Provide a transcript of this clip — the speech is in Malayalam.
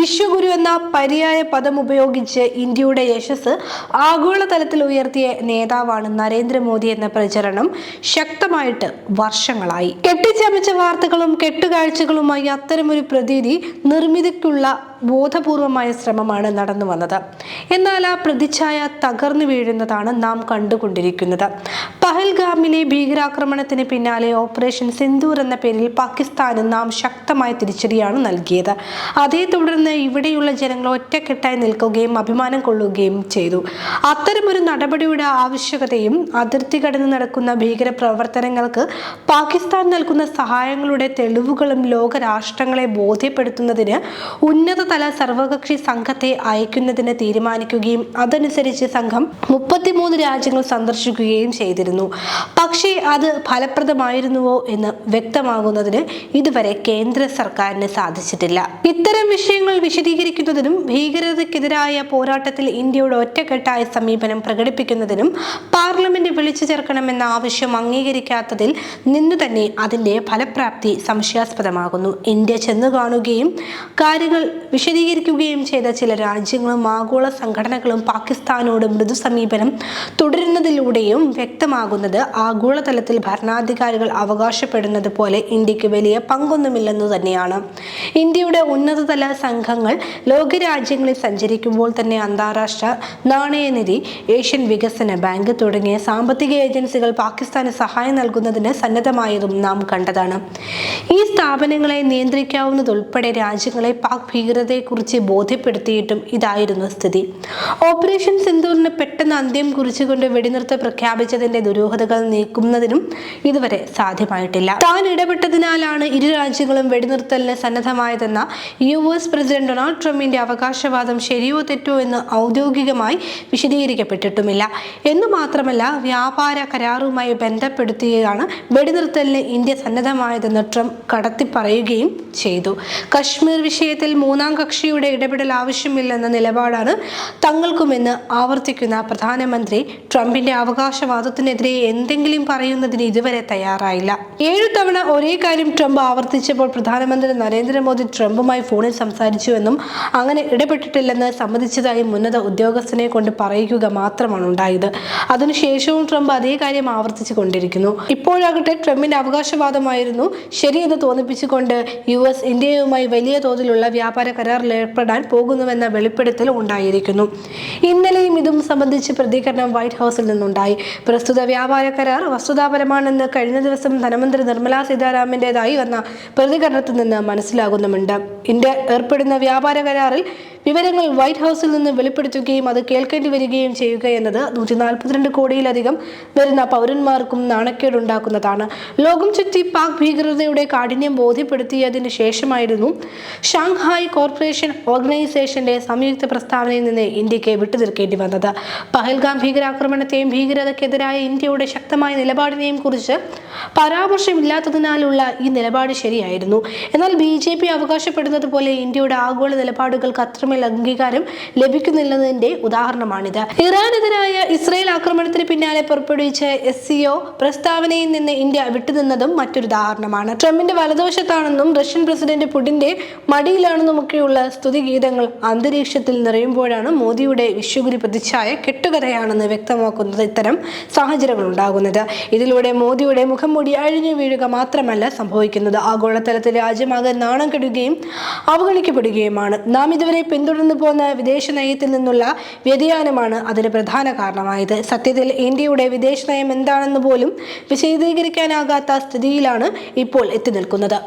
വിശ്വഗുരു എന്ന പര്യായ പദം ഉപയോഗിച്ച് ഇന്ത്യയുടെ യശസ് ആഗോളതലത്തിൽ ഉയർത്തിയ നേതാവാണ് നരേന്ദ്രമോദി എന്ന പ്രചരണം ശക്തമായിട്ട് വർഷങ്ങളായി. കെട്ടിച്ചമച്ച വാർത്തകളും കെട്ടുകാഴ്ചകളുമായി അത്തരമൊരു പ്രതീതി നിർമ്മിതിക്കുള്ള ബോധപൂർവമായ ശ്രമമാണ് നടന്നു വന്നത്. എന്നാൽ ആ പ്രതിച്ഛായ തകർന്നു വീഴുന്നതാണ് നാം കണ്ടുകൊണ്ടിരിക്കുന്നത്. പഹൽഗാമിലെ ഭീകരാക്രമണത്തിന് പിന്നാലെ ഓപ്പറേഷൻ സിന്ദൂർ എന്ന പേരിൽ പാകിസ്ഥാന് നാം ശക്തമായ തിരിച്ചടിയാണ് നൽകിയത്. അതേ തുടർന്ന് ഇവിടെയുള്ള ജനങ്ങൾ ഒറ്റക്കെട്ടായി നിൽക്കുകയും അഭിമാനം കൊള്ളുകയും ചെയ്തു. അത്തരമൊരു നടപടിയുടെ ആവശ്യകതയും അതിർത്തി കടന്ന് നടക്കുന്ന ഭീകര പ്രവർത്തനങ്ങൾക്ക് പാകിസ്ഥാൻ നൽകുന്ന സഹായങ്ങളുടെ തെളിവുകളും ലോകരാഷ്ട്രങ്ങളെ ബോധ്യപ്പെടുത്തുന്നതിന് ഉന്നതതല സർവകക്ഷി സംഘത്തെ അയക്കുന്നതിന് തീരുമാനിക്കുകയും അതനുസരിച്ച് സംഘം മുപ്പത്തിമൂന്ന് രാജ്യങ്ങൾ സന്ദർശിക്കുകയും ചെയ്തിരുന്നു. പക്ഷേ അത് ഫലപ്രദമായിരുന്നുവോ എന്ന് വ്യക്തമാകുന്നതിന് ഇതുവരെ കേന്ദ്ര സർക്കാരിന് സാധിച്ചിട്ടില്ല. ഇത്തരം വിഷയങ്ങൾ വിശദീകരിക്കുന്നതിനും ഭീകരതയ്ക്കെതിരായ പോരാട്ടത്തിൽ ഇന്ത്യയുടെ ഒറ്റക്കെട്ടായ സമീപനം പ്രകടിപ്പിക്കുന്നതിനും പാർലമെന്റ് വിളിച്ചു ചേർക്കണമെന്ന ആവശ്യം അംഗീകരിക്കാത്തതിൽ നിന്നു തന്നെ അതിന്റെ ഫലപ്രാപ്തി സംശയാസ്പദമാകുന്നു. ഇന്ത്യ ചെന്നു കാണുകയും കാര്യങ്ങൾ വിശദീകരിക്കുകയും ചെയ്ത ചില രാജ്യങ്ങളും ആഗോള സംഘടനകളും പാകിസ്ഥാനോട് മൃദു സമീപനം തുടരുന്നതിലൂടെയും വ്യക്തമാകുന്നത് ആഗോളതലത്തിൽ ഭരണാധികാരികൾ അവകാശപ്പെടുന്നത് പോലെ ഇന്ത്യയ്ക്ക് വലിയ പങ്കൊന്നുമില്ലെന്നു തന്നെയാണ്. ഇന്ത്യയുടെ ഉന്നതതല സംഘങ്ങൾ ലോകരാജ്യങ്ങളിൽ സഞ്ചരിക്കുമ്പോൾ തന്നെ അന്താരാഷ്ട്ര നാണയനിധി ഏഷ്യൻ വികസന ബാങ്ക് തുടങ്ങിയ സാമ്പത്തിക ഏജൻസികൾ പാകിസ്ഥാന് സഹായം നൽകുന്നതിന് സന്നദ്ധമായതും നാം കണ്ടതാണ്. ഈ സ്ഥാപനങ്ങളെ നിയന്ത്രിക്കാവുന്നതുൾപ്പെടെ രാജ്യങ്ങളെ പാക് ഭീകരതയെക്കുറിച്ച് ബോധ്യപ്പെടുത്തിയിട്ടും ഇതായിരുന്നു സ്ഥിതി. ഓപ്പറേഷൻ സിന്ദൂറിന് പെട്ടെന്ന് അന്ത്യം കുറിച്ചുകൊണ്ട് വെടിനിർത്ത പ്രഖ്യാപിച്ചതിന്റെ ദുരൂഹതകൾ നീക്കുന്നതിനും ഇതുവരെ സാധ്യമായിട്ടില്ല. താൻ ഇടപെട്ടതിനാലാണ് ഇരു രാജ്യങ്ങളും വെടിനിർത്തലിന് സന്നദ്ധമായതെന്ന യു എസ് പ്രസിഡന്റ് ഡൊണാൾഡ് ട്രംപിന്റെ അവകാശവാദം ശരിയോ തെറ്റോ എന്ന് ഔദ്യോഗികമായി വിശദീകരിക്കപ്പെട്ടിട്ടുമില്ല. എന്ന് മാത്രമല്ല വ്യാപാര കരാറുമായി ബന്ധപ്പെടുത്തിയാണ് വെടിനിർത്തലിന് ഇന്ത്യ സന്നദ്ധമായതെന്ന് ട്രംപ് കടത്തി പറയുകയും ചെയ്തു. കശ്മീർ വിഷയത്തിൽ മൂന്നാം കക്ഷിയുടെ ഇടപെടൽ ആവശ്യമില്ലെന്ന നിലപാടാണ് തങ്ങൾക്കുമെന്ന് ആവർത്തിക്കുന്ന പ്രധാനമന്ത്രി ട്രംപിന്റെ അവകാശവാദത്തിനെതിരെ എന്തെങ്കിലും പറയുന്നതിന് ഇതുവരെ തയ്യാറായില്ല. ഏഴു തവണ ഒരേ കാര്യം ട്രംപ് ആവർത്തിച്ചപ്പോൾ പ്രധാനമന്ത്രി നരേന്ദ്രമോദി ട്രംപുമായി ഫോണിൽ സംസാരിച്ചുവെന്നും അങ്ങനെ ഇടപെട്ടിട്ടില്ലെന്ന് സമ്മതിച്ചതായി ഉന്നത ഉദ്യോഗസ്ഥനെ കൊണ്ട് പറയിക്കുക മാത്രമാണ് ഉണ്ടായത്. അതിനുശേഷവും ട്രംപ് അതേ കാര്യം ആവർത്തിച്ചു കൊണ്ടിരിക്കുന്നു. ഇപ്പോഴാകട്ടെ ട്രംപിന്റെ അവകാശവാദമായിരുന്നു ശരിയെന്ന് തോന്നിപ്പിച്ചുകൊണ്ട് യു എസ് ഇന്ത്യയുമായി വലിയ തോതിലുള്ള വ്യാപാര കരാറിൽ ഏർപ്പെടാൻ പോകുന്നുവെന്ന വെളിപ്പെടുത്തൽ ഉണ്ടായിരിക്കുന്നു. ഇന്നലെയും ഇതും സംബന്ധിച്ച് പ്രതികരണം വൈറ്റ് ഹൗസിൽ നിന്നുണ്ടായി. പ്രസ്തുത വ്യാപാര കരാർ വസ്തുതാപരമാണെന്ന് കഴിഞ്ഞ ദിവസം ധനമന്ത്രി നിർമ്മലാ സീതാരാമന്റേതായി വന്ന പ്രതികരണത്തിൽ നിന്ന് മനസ്സിലാകുന്നുമുണ്ട്. ഇന്ത്യ ഏർപ്പെടുന്ന വ്യാപാര കരാറിൽ വിവരങ്ങൾ വൈറ്റ് ഹൗസിൽ നിന്ന് വെളിപ്പെടുത്തുകയും അത് കേൾക്കേണ്ടി വരികയും ചെയ്യുക എന്നത് നൂറ്റി നാൽപ്പത്തിരണ്ട് കോടിയിലധികം വരുന്ന പൗരന്മാർക്കും നാണക്കേടുണ്ടാക്കുന്നതാണ്. ലോകം ചുറ്റി പാക് ഭീകരതയുടെ കാഠിന്യം ബോധ്യപ്പെടുത്തിയതിന് ശേഷമായിരുന്നു ഷാങ്ഹായ് കോർപ്പറേഷൻ ഓർഗനൈസേഷന്റെ സംയുക്ത പ്രസ്താവനയിൽ നിന്ന് ഇന്ത്യയ്ക്ക് വിട്ടുനിൽക്കേണ്ടി വന്നത്. പഹൽഗാം ഭീകരാക്രമണത്തെയും ഭീകരതയ്ക്കെതിരായ ഇന്ത്യയുടെ ശക്തമായ നിലപാടിനെയും കുറിച്ച് പരാമർശമില്ലാത്തതിനാലുള്ള ഈ നിലപാട് ശരിയായിരുന്നു. എന്നാൽ ബി ജെ പി അവകാശപ്പെടുന്നത് പോലെ ഇന്ത്യയുടെ ആഗോള നിലപാടുകൾക്ക് അത്രമേൽ അംഗീകാരം ലഭിക്കുന്നില്ലെന്നതിന്റെ ഉദാഹരണമാണിത്. ഇറാനെതിരായ ഇസ്രായേൽ ആക്രമണത്തിന് പിന്നാലെ പുറപ്പെടുവിച്ച എസ് സിഒ പ്രസ്താവനയിൽ നിന്ന് ഇന്ത്യ വിട്ടുനിന്നതും മറ്റൊരു ഉദാഹരണമാണ്. ട്രംപിന്റെ വലതുവശത്താണെന്നും റഷ്യൻ പ്രസിഡന്റ് പുടിന്റെ മടിയിലാണെന്നുമൊക്കെയുള്ള സ്തുതിഗീതങ്ങൾ അന്തരീക്ഷത്തിൽ നിറയുമ്പോഴാണ് മോദിയുടെ വിശ്വഗുരു പ്രതിച്ഛായ കെട്ടുകഥയാണെന്ന് വ്യക്തമാക്കുന്നത് ഇത്തരം സാഹചര്യങ്ങൾ ഉണ്ടാകുന്നത് ഇതിലൂടെ മോദിയുടെ മുഖംമൂടി അഴിഞ്ഞു വീഴുക മാത്രമല്ല സംഭവിക്കുന്നത്. ആഗോളതലത്തിൽ രാജ്യമാകെ നാണം കെടുകയും അവഗണിക്കപ്പെടുകയുമാണ്. നാം ഇതുവരെ പിന്തുടർന്നു പോന്ന വിദേശ നയത്തിൽ നിന്നുള്ള വ്യതിയാനമാണ് അതിന് പ്രധാന കാരണമായത്. സത്യത്തിൽ ഇന്ത്യയുടെ വിദേശ നയം എന്താണെന്ന് പോലും വിശദീകരിക്കാനാകാത്ത സ്ഥിതിയിലാണ് ഇപ്പോൾ എത്തി നിൽക്കുന്നത്.